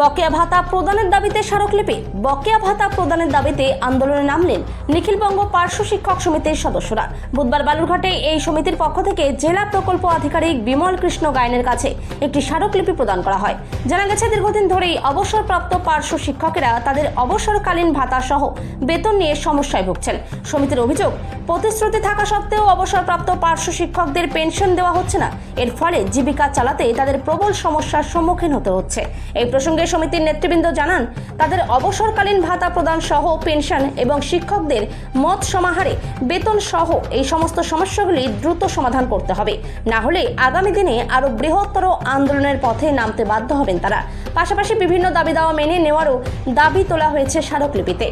বকেয়া ভাতা প্রদানের দাবিতে স্মারকলিপি। বকেয়া ভাতা প্রদানের দাবিতে আন্দোলনে নামলেন নিখিলবঙ্গ পার্শ্ব শিক্ষক সমিতির সদস্যরা। বুধবার বালুরঘাটে এই সমিতির পক্ষ থেকে জেলা প্রকল্প আধিকারিক বিমল কৃষ্ণ গায়নের কাছে একটি স্মারকলিপি প্রদান করা হয়। জানা গেছে, দীর্ঘদিন ধরেই অবসরপ্রাপ্ত পার্শ্ব শিক্ষকেরা তাদের অবসরকালীন ভাতা সহ বেতন নিয়ে সমস্যায় ভুগছেন। সমিতির অভিযোগ, প্রতিশ্রুতি থাকা সত্ত্বেও অবসরপ্রাপ্ত পার্শ্ব শিক্ষকদের পেনশন দেওয়া হচ্ছে না। এর ফলে জীবিকা চালাতে তাদের প্রবল সমস্যার সম্মুখীন হতে হচ্ছে। এই প্রসঙ্গে সমিতির নেতৃবৃন্দ জানান, তাদের অবসরকালীন ভাতা প্রদান সহ পেনশন এবং শিক্ষকদের মত সমাহারে বেতন সহ এই সমস্ত সমস্যাগুলি দ্রুত সমাধান করতে হবে। না হলে আগামী দিনে আরও বৃহত্তর আন্দোলনের পথে নামতে বাধ্য হবেন তারা। পাশাপাশি বিভিন্ন দাবি দাওয়া মেনে নেওয়ারও দাবি তোলা হয়েছে স্মারকলিপিতে।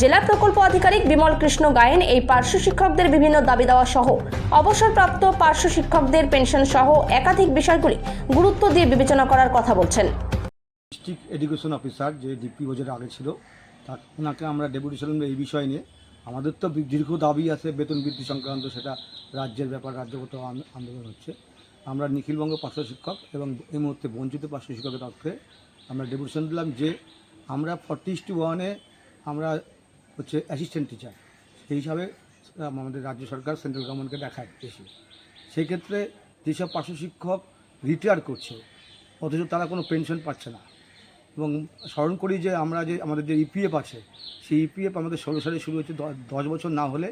জেলা প্রকল্প আধিকারিক বিমল কৃষ্ণ গায়েন এই পার্শ্ব শিক্ষকদের বিভিন্ন দাবি দেওয়া সহ অবসরপ্রাপ্ত পার্শ্ব শিক্ষকদের পেনশন সহ একাধিক বিষয়গুলি গুরুত্ব দিয়ে বিবেচনা করার কথা বলছেন। ডিস্ট্রিক্ট এডুকেশন অফিসার, যে ডিপি যেটা আগে ছিল তা ওনাকে আমরা ডেপুটেশন এই বিষয় নিয়ে। আমাদের তো দীর্ঘ দাবি আছে বেতন বৃদ্ধি সংক্রান্ত, সেটা রাজ্যের ব্যাপার, রাজ্যগত আন্দোলন হচ্ছে। আমরা নিখিলবঙ্গ পার্শ্ব শিক্ষক এবং এই মুহূর্তে বঞ্চিত পার্শ্ব শিক্ষকের তরফে আমরা ডেপুটেশন দিলাম যে আমরা ফর্টি টু ওয়ানে আমরা হচ্ছে অ্যাসিস্ট্যান্ট টিচার। সেই হিসাবে আমাদের রাজ্য সরকার সেন্ট্রাল গভর্নমেন্টকে দেখায় বেশি। সেই ক্ষেত্রে যেসব পার্শ্ব শিক্ষক রিটায়ার করছে, অথচ তারা কোনো পেনশন পাচ্ছে না। এবং স্মরণ করি যে আমরা যে, আমাদের যে ইপিএফ আছে, সেই ইপিএফ আমাদের ষোলো সালে শুরু হচ্ছে দশ বছর না হলে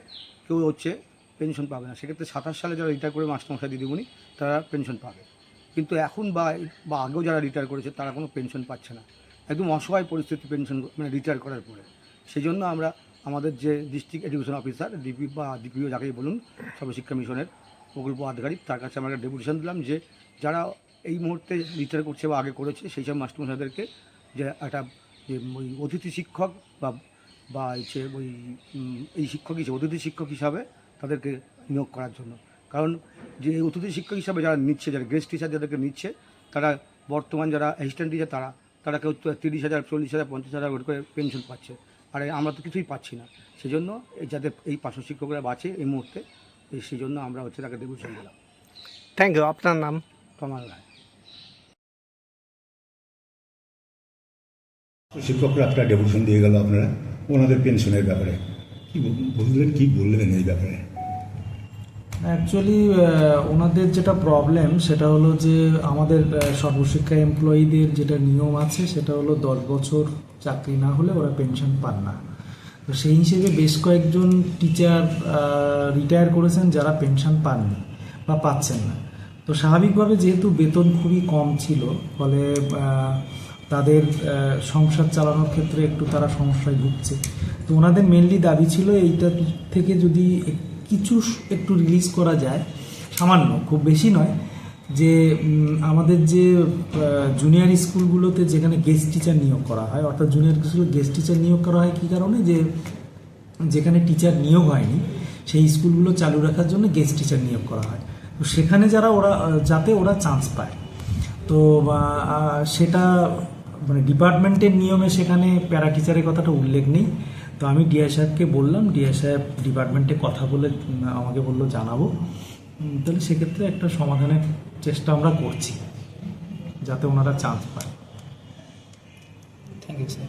কেউ হচ্ছে পেনশন পাবে না। সেক্ষেত্রে সাতাশ সালে যারা রিটায়ার করে মাস্টারমশাই, দিদিমণি, তারা পেনশন পাবে। কিন্তু এখন বা বা আগেও যারা রিটায়ার করেছে, তারা কোনো পেনশন পাচ্ছে না। একদম অসহায় পরিস্থিতি পেনশন মানে রিটায়ার করার পরে। সেই জন্য আমরা আমাদের যে ডিস্ট্রিক্ট এডুকেশন অফিসার ডিপি বা ডিপিও যাকেই বলুন সর্বশিক্ষা মিশনের প্রকল্প আধিকারিক, তার কাছে আমরা একটা ডেপুটেশন দিলাম যে, যারা এই মুহূর্তে রিটায়ার করছে বা আগে করেছে, সেই সব মাস্টারমশাইদেরকে যে একটা যে ওই অতিথি শিক্ষক বা বা হচ্ছে ওই এই শিক্ষক হিসেবে অতিথি শিক্ষক হিসাবে তাদেরকে নিয়োগ করার জন্য। কারণ যে অতিথি শিক্ষক হিসাবে যারা নিচ্ছে যারা গেস্ট টিচার যাদেরকে নিচ্ছে তারা বর্তমান যারা অ্যাসিস্ট্যান্ট টিচার তারা তারা কেউ তিরিশ হাজার চল্লিশ হাজার পঞ্চাশ হাজার করে পেনশন পাচ্ছে। আর আমরা তো কিছুই পাচ্ছি না। সেজন্য এই যাদের এই পার্শ্ব শিক্ষকরা বাঁচে এই মুহূর্তে সেই জন্য আমরা হচ্ছে তাকে দিলাম থ্যাংক ইউ আপনার নাম? কমাল রায়। শিক্ষকরা একটা ডেপুটেশন দিয়ে গেল আপনারা, ওনাদের পেনশনের ব্যাপারে। কি বুঝলেন কি বললেন এই ব্যাপারে? অ্যাকচুয়ালি ওনাদের যেটা প্রবলেম সেটা হলো যে আমাদের সর্বশিক্ষা এমপ্লয়ীদের যেটা নিয়ম আছে, সেটা হলো দশ বছর চাকরি না হলে ওরা পেনশন পান না। তো সেই হিসেবে বেশ কয়েকজন টিচার রিটায়ার করেছেন যারা পেনশন পাননি বা পাচ্ছেন না। তো স্বাভাবিকভাবে যেহেতু বেতন খুবই কম ছিল, ফলে তাদের সংসার চালানোর ক্ষেত্রে একটু তারা সমস্যায় ভুগছে। তো ওনাদের মেনলি দাবি ছিল এইটা থেকে যদি কিছু একটু রিলিজ করা যায়, সামান্য, খুব বেশি নয়, যে আমাদের যে জুনিয়র স্কুলগুলোতে যেখানে গেস্ট টিচার নিয়োগ করা হয়, অর্থাৎ জুনিয়র স্কুলে গেস্ট টিচার নিয়োগ করা হয় কী কারণে? যে, যেখানে টিচার নিয়োগ হয়নি, সেই স্কুলগুলো চালু রাখার জন্য গেস্ট টিচার নিয়োগ করা হয়। তো সেখানে যারা ওরা যাতে ওরা চান্স পায়। তো সেটা মানে ডিপার্টমেন্টের নিয়মে সেখানে প্যারা টিচারের কথাটা উল্লেখ নেই। তো আমি ডিআই সাহেবকে বললাম, ডিআই সাহেব ডিপার্টমেন্টে কথা বলে আমাকে বলল জানাব। তাহলে সেক্ষেত্রে একটা সমাধানের চেষ্টা আমরা করছি, যাতে ওনারা চান্স পায়। Thank you sir